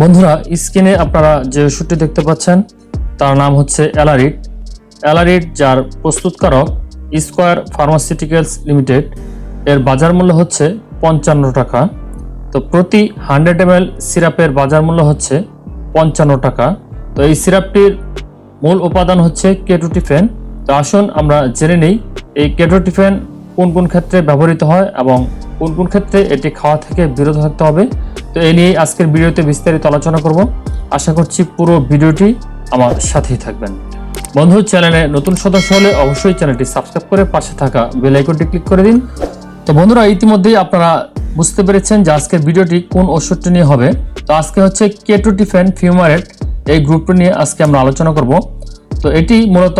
বন্ধুরা, স্ক্রিনে আপনারা যে ওষুধটি দেখতে পাচ্ছেন, তার নাম হচ্ছে অ্যালারিট অ্যালারিট যার প্রস্তুতকারক স্কোয়ার ফার্মাসিউটিক্যালস লিমিটেড, এর বাজার মূল্য হচ্ছে পঞ্চান্ন টাকা। তো প্রতি হান্ড্রেড এম সিরাপের বাজার মূল্য হচ্ছে পঞ্চান্ন টাকা। তো এই সিরাপটির মূল উপাদান হচ্ছে কেটোটিফেন। তো আসুন আমরা জেনে নিই, এই কেটোটিফেন কোন কোন ক্ষেত্রে ব্যবহৃত হয় এবং কোন কোন ক্ষেত্রে এটি খাওয়া থেকে বিরত থাকতে হবে। তো এই নিয়ে আজকের ভিডিওতে বিস্তারিত আলোচনা করব। আশা করছি পুরো ভিডিওটি আমার সাথেই থাকবেন। বন্ধু, চ্যানেলে নতুন সদস্য হলে অবশ্যই চ্যানেলটি সাবস্ক্রাইব করে পাশে থাকা বেল আইকনটি ক্লিক করে দিন। তো বন্ধুরা, ইতিমধ্যেই আপনারা বুঝতে পেরেছেন যে আজকের ভিডিওটি কোন ওষুধটি নিয়ে হবে। তো আজকে হচ্ছে কেটোটিফেন ফিউমারেট। এই গ্রুপটি নিয়ে আজকে আমরা আলোচনা করব। তো এটি মূলত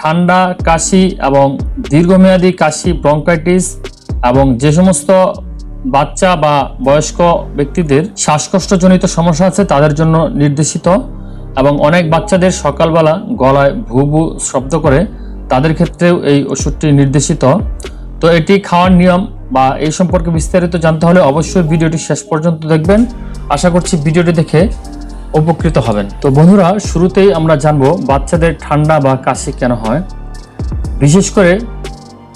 ঠান্ডা, কাশি এবং দীর্ঘমেয়াদী কাশি ব্রঙ্কাইটিস এবং যে সমস্ত বাচ্চা বা বয়স্ক ব্যক্তিদের শ্বাসকষ্টজনিত সমস্যা আছে, তাদের জন্য নির্দেশিত এবং অনেক বাচ্চাদের সকালবেলা গলায় ভু ভু শব্দ করে, তাদের ক্ষেত্রেও এই ওষুধটি নির্দেশিত। তো এটি খাওয়ার নিয়ম বা এই সম্পর্কে বিস্তারিত জানতে হলে অবশ্যই ভিডিওটি শেষ পর্যন্ত দেখবেন। আশা করছি ভিডিওটি দেখে উপকৃত হবেন। তো বন্ধুরা, শুরুতেই আমরা জানব বাচ্চাদের ঠান্ডা বা কাশি কেন হয়। বিশেষ করে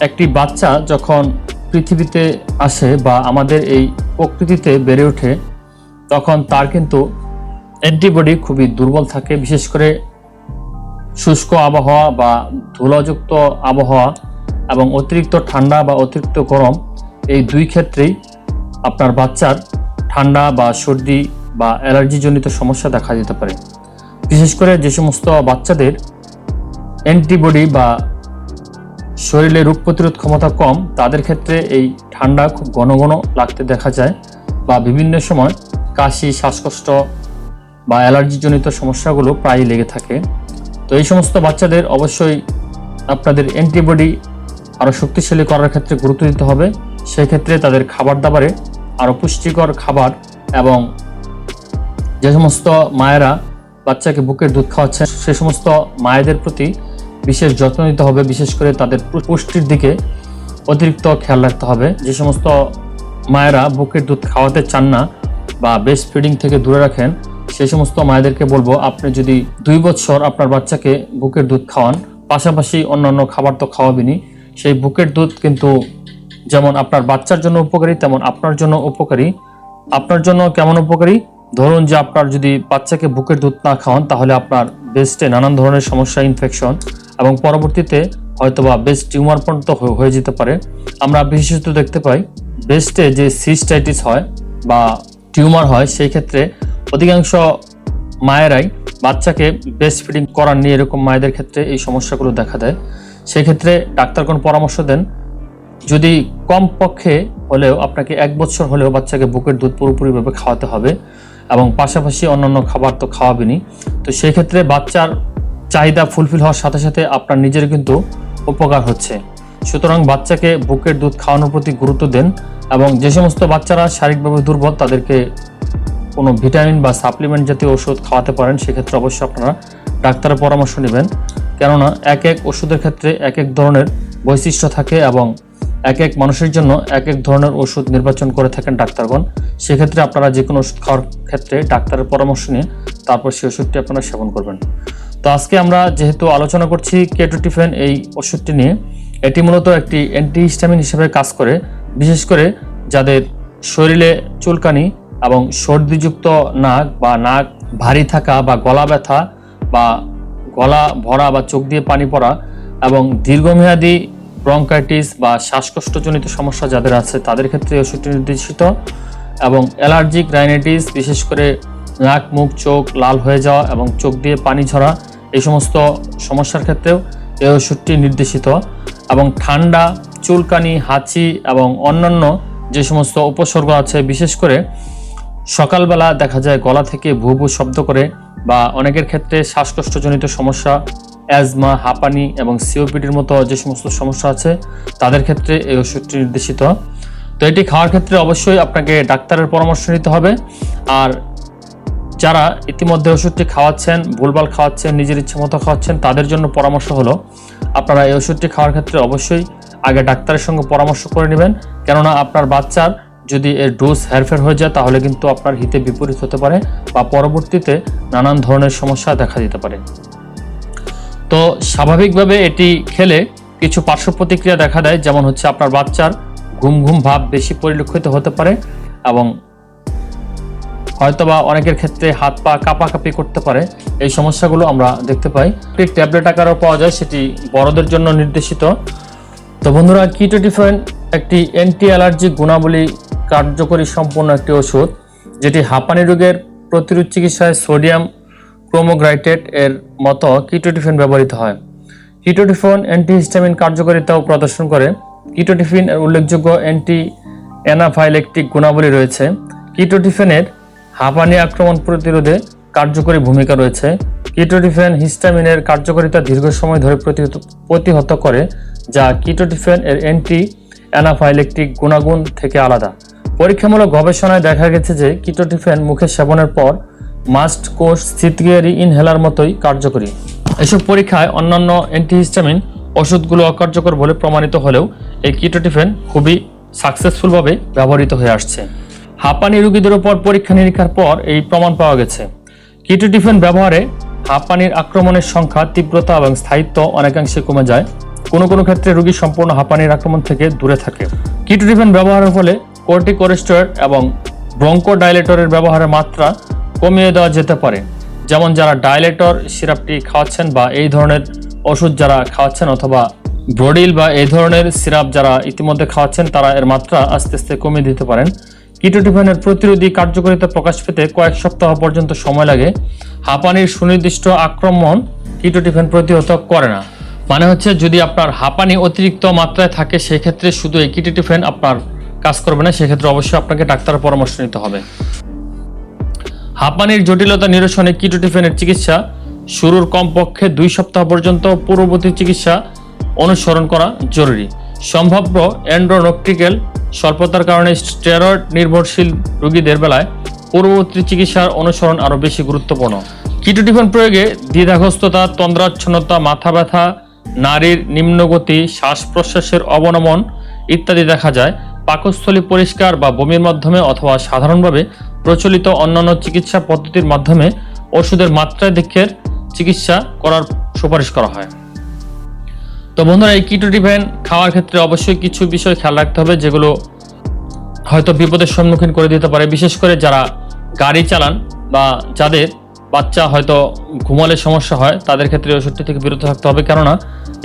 একটি বাচ্চা যখন পৃথিবীতে আসে বা আমাদের এই প্রকৃতিতে বেড়ে ওঠে, তখন তার কিন্তু অ্যান্টিবডি খুবই দুর্বল থাকে। বিশেষ করে শুষ্ক আবহাওয়া বা ধুলাযুক্ত আবহাওয়া এবং অতিরিক্ত ঠান্ডা বা অতিরিক্ত গরম এই দুই ক্ষেত্রেই আপনার বাচ্চার ঠান্ডা বা সর্দি বা অ্যালার্জিজনিত সমস্যা দেখা দিতে পারে। বিশেষ করে যে সমস্ত বাচ্চাদের অ্যান্টিবডি বা শরীরে রোগ প্রতিরোধ ক্ষমতা কম, তাদের ক্ষেত্রে এই ঠান্ডা খুব ঘন ঘন লাগতে দেখা যায় বা বিভিন্ন সময় কাশি, শ্বাসকষ্ট বা অ্যালার্জিজনিত সমস্যাগুলো প্রায়ই লেগে থাকে। তো এই সমস্ত বাচ্চাদের অবশ্যই আপনাদের অ্যান্টিবডি আরও শক্তিশালী করার ক্ষেত্রে গুরুত্ব দিতে হবে। সেক্ষেত্রে তাদের খাবার দাবারে আরও পুষ্টিকর খাবার এবং যে সমস্ত মায়েরা বাচ্চাকে বুকের দুধ খাওয়াচ্ছেন, সে সমস্ত মায়েদের প্রতি বিশেষ যত্ন নিতে হবে, বিশেষ করে তাদের পুষ্টির দিকে অতিরিক্ত খেয়াল রাখতে হবে। যে সমস্ত মায়েরা বুকের দুধ খাওয়াতে চান না বা বেস্ট ফিডিং থেকে দূরে রাখেন সেই সমস্ত মায়েদেরকে বলব, আপনি যদি দুই বছর আপনার বাচ্চাকে বুকের দুধ খাওয়ান, পাশাপাশি অন্যান্য খাবার তো খাওয়াবেনই, সেই বুকের দুধ কিন্তু যেমন আপনার বাচ্চার জন্য উপকারী, তেমন আপনার জন্য উপকারী। আপনার জন্য কেমন উপকারী? ধরুন যে আপনার যদি বাচ্চাকে বুকের দুধ না খাওয়ান, তাহলে আপনার বেস্টে নানান ধরনের সমস্যা ইনফেকশন এবং পরবর্তীতে হয়তোবা বেস্ট টিউমার পর্যন্ত হয়ে- যেতে পারে। আমরা বিশেষত দেখতে পাই বেস্টে যে সিস্টাইটিস হয় বা টিউমার হয়, সেই ক্ষেত্রে অধিকাংশ মায়েরাই বাচ্চাকে বেস্ট ফিডিং করার নিয়ে এরকম মায়েদের ক্ষেত্রে এই সমস্যাগুলো দেখা দেয়। সেক্ষেত্রে ডাক্তারগণ পরামর্শ দেন। যদি কম পক্ষে হলেও আপনাকে এক বছর হলেও বাচ্চাকে বুকের দুধ পুরোপুরিভাবে খাওয়াতে হবে এবং পাশাপাশি অন্যান্য খাবার তো খাওয়াবেনই। তো সেই ক্ষেত্রে বাচ্চার চাহিদা ফুলফিল হওয়ার সাথে সাথে আপনার নিজের কিন্তু উপকার হচ্ছে। সুতরাং বাচ্চাকে বুকের দুধ খাওয়ানোর প্রতি গুরুত্ব দেন এবং যে সমস্ত বাচ্চারা শারীরিকভাবে দুর্বল, তাদেরকে কোনো ভিটামিন বা সাপ্লিমেন্ট জাতীয় ওষুধ খাওয়াতে পারেন, সেক্ষেত্রে অবশ্যই আপনারা ডাক্তারের পরামর্শ নেবেন। কেননা এক এক ওষুধের ক্ষেত্রে এক এক ধরনের বৈশিষ্ট্য থাকে এবং এক এক মানুষের জন্য এক এক ধরনের ওষুধ নির্বাচন করে থাকেন ডাক্তারগণ। সেক্ষেত্রে আপনারা যে কোনো ওষুধ খাওয়ার ক্ষেত্রে ডাক্তারের পরামর্শ নিয়ে তারপর সেই ওষুধটি আপনারা সেবন করবেন। তো আজকে আমরা যেহেতু আলোচনা করছি কেটোটিফেন এই ওষুধটি নিয়ে, এটি মূলত একটি অ্যান্টিহিস্টামিন হিসেবে কাজ করে, বিশেষ করে যাদের শরীরে চুলকানি এবং সর্দিযুক্ত নাক বা নাক ভারী থাকা বা গলা ব্যথা বা গলা ভরা বা চোখ দিয়ে পানি পড়া এবং দীর্ঘমেয়াদী ব্রঙ্কাইটিস বা শ্বাসকষ্টজনিত সমস্যা যাদের আছে, তাদের ক্ষেত্রে ওষুধটি নির্দেশিত এবং অ্যালার্জিক রাইনাইটিস বিশেষ করে নাক, মুখ, চোখ লাল হয়ে যাওয়া এবং চোখ দিয়ে পানি ঝরা এই সমস্ত সমস্যার ক্ষেত্রেও এই ওষুধটি নির্দেশিত এবং ঠান্ডা, চুলকানি, হাঁচি এবং অন্যান্য যে সমস্ত উপসর্গ আছে, বিশেষ করে সকালবেলা দেখা যায় গলা থেকে ভু ভু শব্দ করে বা অনেকের ক্ষেত্রে শ্বাসকষ্টজনিত সমস্যা, অ্যাজমা, হাঁপানি এবং সিওপিডির মতো যে সমস্ত সমস্যা আছে, তাদের ক্ষেত্রে এই ওষুধটি নির্দেশিত। তো এটি খাওয়ার ক্ষেত্রে অবশ্যই আপনাকে ডাক্তারের পরামর্শ নিতে হবে। আর যারা ইতিমধ্যে ওষুধটি খাওয়াচ্ছেন, ভুলভাল খাওয়াচ্ছেন, নিজের ইচ্ছে মতো খাওয়াচ্ছেন, তাদের জন্য পরামর্শ হলো, আপনারা এই ওষুধটি খাওয়ার ক্ষেত্রে অবশ্যই আগে ডাক্তারের সঙ্গে পরামর্শ করে নেবেন। কেননা আপনার বাচ্চার যদি এর ডোজ হেরফের হয়ে যায়, তাহলে কিন্তু আপনার হিতে বিপরীত হতে পারে বা পরবর্তীতে নানান ধরনের সমস্যা দেখা দিতে পারে। তো স্বাভাবিকভাবে এটি খেলে কিছু পার্শ্ব প্রতিক্রিয়া দেখা দেয়, যেমন হচ্ছে আপনার বাচ্চার ঘুম ঘুম ভাব বেশি পরিলক্ষিত হতে পারে এবং হয়তোবা অনেকের ক্ষেত্রে হাত পা কাঁপাকাঁপি করতে পারে। এই সমস্যাগুলো আমরা দেখতে পাই। একটি ট্যাবলেট আকারেও পাওয়া যায়, সেটি বড়দের জন্য নির্দেশিত। তো বন্ধুরা, কিটোটিফেন একটি অ্যান্টি অ্যালার্জিক গুণাবলী কার্যকরী সম্পন্ন একটি ওষুধ, যেটি হাঁপানি রোগের প্রতিরোধ চিকিৎসায় সোডিয়াম ক্রোমোগ্রাইটেট এর মতো কিটোটিফেন ব্যবহৃত হয়। কিটোটিফোন অ্যান্টিহিস্টামিন কার্যকারিতাও প্রদর্শন করে। কিটোটিফিন উল্লেখযোগ্য অ্যান্টি অ্যানাফাইলেকটিক গুণাবলী রয়েছে। কিটোটিফেনের হাঁপানি আক্রমণ প্রতিরোধে কার্যকরী ভূমিকা রয়েছে। কিটোটিফেন হিস্টামিনের কার্যকারিতা দীর্ঘ সময় ধরে প্রতিহত- করে, যা কিটোটিফেন এর অ্যান্টি অ্যানাফাইলেকটিক গুণাগুণ থেকে আলাদা। পরীক্ষামূলক গবেষণায় দেখা গেছে যে কিটোটিফেন মুখে সেবনের পর মাস্ট কোষ স্থিতগিয়ারি ইনহেলার মতোই কার্যকরী। এসব পরীক্ষায় অন্যান্য অ্যান্টিহিস্টামিন ওষুধগুলো অকার্যকর বলে প্রমাণিত হলেও এই কিটোটিফেন খুবই সাকসেসফুলভাবে ব্যবহৃত হয়ে আসছে। হাঁপানি রোগীদের উপর পরীক্ষা নিরীক্ষার পর এই প্রমাণ পাওয়া গেছে। কিটোটিফেন ব্যবহারে হাঁপানির আক্রমণের সংখ্যা, তীব্রতা এবং স্থায়িত্ব অনেকাংশে কমে যায়। কোনো কোনো ক্ষেত্রে রোগী সম্পূর্ণ হাঁপানির আক্রমণ থেকে দূরে থাকে। কিটোটিফেন ব্যবহারের ফলে কর্টিকোরেস্টয়েড এবং ব্রঙ্কোডাইলেটরের ব্যবহারের মাত্রা কমিয়ে দেওয়া যেতে পারে। যেমন যারা ডাইলেটর, সিরাপটি খাওয়াচ্ছেন বা এই ধরনের ওষুধ যারা খাওয়াচ্ছেন অথবা ব্রোডিল বা এই ধরনের সিরাপ যারা ইতিমধ্যে খাওয়াচ্ছেন, তারা এর মাত্রা আস্তে আস্তে কমিয়ে দিতে পারেন। কিটোটিফেনের প্রতিরোধী কার্যকারিতা প্রকাশ পেতে কয়েক সপ্তাহ পর্যন্ত সময় লাগে। হাঁপানির সুনির্দিষ্ট আক্রমণ কিটোটিফেন প্রতিহত করে না। মানে হচ্ছে যদি আপনার হাঁপানি অতিরিক্ত মাত্রায় থাকে, সেক্ষেত্রে শুধু এই কিটোটিফেন আপনার কাজ করবে না, সেক্ষেত্রে অবশ্যই আপনাকে ডাক্তারের পরামর্শ নিতে হবে। হাঁপানির জটিলতা নিরসনে কিটোটিফেনের চিকিৎসা শুরুর কমপক্ষে দুই সপ্তাহ পর্যন্ত পূর্ববর্তী চিকিৎসা অনুসরণ করা জরুরি। সম্ভাব্য অ্যান্ড্রোনক্টিক্যাল স্বল্পতার কারণে স্টেরয়েড নির্ভরশীল রোগীদের বেলায় পূর্ববর্তী চিকিৎসার অনুসরণ আরও বেশি গুরুত্বপূর্ণ। কিটোটিফেন প্রয়োগে দ্বিধাগ্রস্ততা, তন্দ্রাচ্ছন্নতা, মাথা ব্যথা, নারীর নিম্নগতি শ্বাস প্রশ্বাসের অবনমন ইত্যাদি দেখা যায়। পাকস্থলী পরিষ্কার বা বমির মাধ্যমে অথবা সাধারণভাবে প্রচলিত অন্যান্য চিকিৎসা পদ্ধতির মাধ্যমে ওষুধের মাত্রাধিক্যের চিকিৎসা করার সুপারিশ করা হয়। তো বন্ধুরা, এই কিটো কিটোটিফেন খাওয়ার ক্ষেত্রে অবশ্যই কিছু বিষয় খেয়াল রাখতে হবে, যেগুলো হয়তো বিপদের সম্মুখীন করে দিতে পারে। বিশেষ করে যারা গাড়ি চালান বা যাদের বাচ্চা হয়তো ঘুমালে সমস্যা হয়, তাদের ক্ষেত্রে ওষুধটি থেকে বিরত থাকতে হবে। কেননা,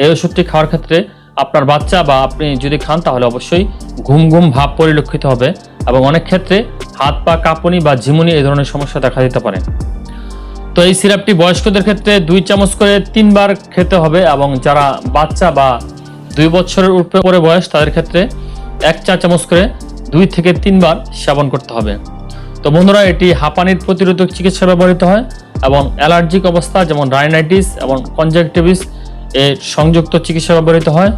এই ওষুধটি খাওয়ার ক্ষেত্রে আপনার বাচ্চা বা আপনি যদি খান, তাহলে অবশ্যই ঘুম ঘুম ভাব পরিলক্ষিত হবে এবং অনেক ক্ষেত্রে হাত পা কাঁপুনি বা ঝিমুনি এই ধরনের সমস্যা দেখা দিতে পারে। তো এই সিরাপটি বয়স্কদের ক্ষেত্রে দুই চামচ করে তিনবার খেতে হবে এবং যারা বাচ্চা বা দুই বছরের উপরে বয়স, তাদের ক্ষেত্রে এক চা চামচ করে দুই থেকে তিনবার সেবন করতে হবে। তো বন্ধুরা, এটি হাঁপানির প্রতিরোধক চিকিৎসা ব্যবহৃত হয় এবং অ্যালার্জিক অবস্থা যেমন রাইনাইটিস এবং কনজাংটিভিস এর সংযুক্ত চিকিৎসা ব্যবহৃত হয়।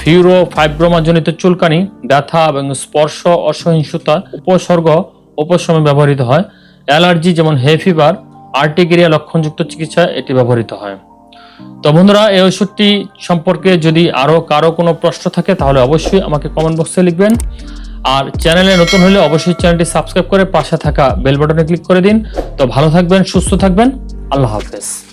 ফিউরো ফাইব্রোমাজনিত চুলকানি, ব্যথা এবং স্পর্শ অসহিষ্ণুতা, উপসর্গ, উপশমে ব্যবহৃত হয়। অ্যালার্জি যেমন হে ফিভার আর্টিকেরিয়া লক্ষণযুক্ত চিকিৎসা এটি ব্যবহৃত হয়। তো বন্ধুরা, এই ওষুধটি সম্পর্কে যদি আরও কারও কোনো প্রশ্ন থাকে, তাহলে অবশ্যই আমাকে কমেন্ট বক্সে লিখবেন। আর চ্যানেলে নতুন হলে অবশ্যই চ্যানেলটি সাবস্ক্রাইব করে পাশে থাকা বেল বাটনে ক্লিক করে দিন। তো ভালো থাকবেন, সুস্থ থাকবেন। আল্লাহ হাফেজ।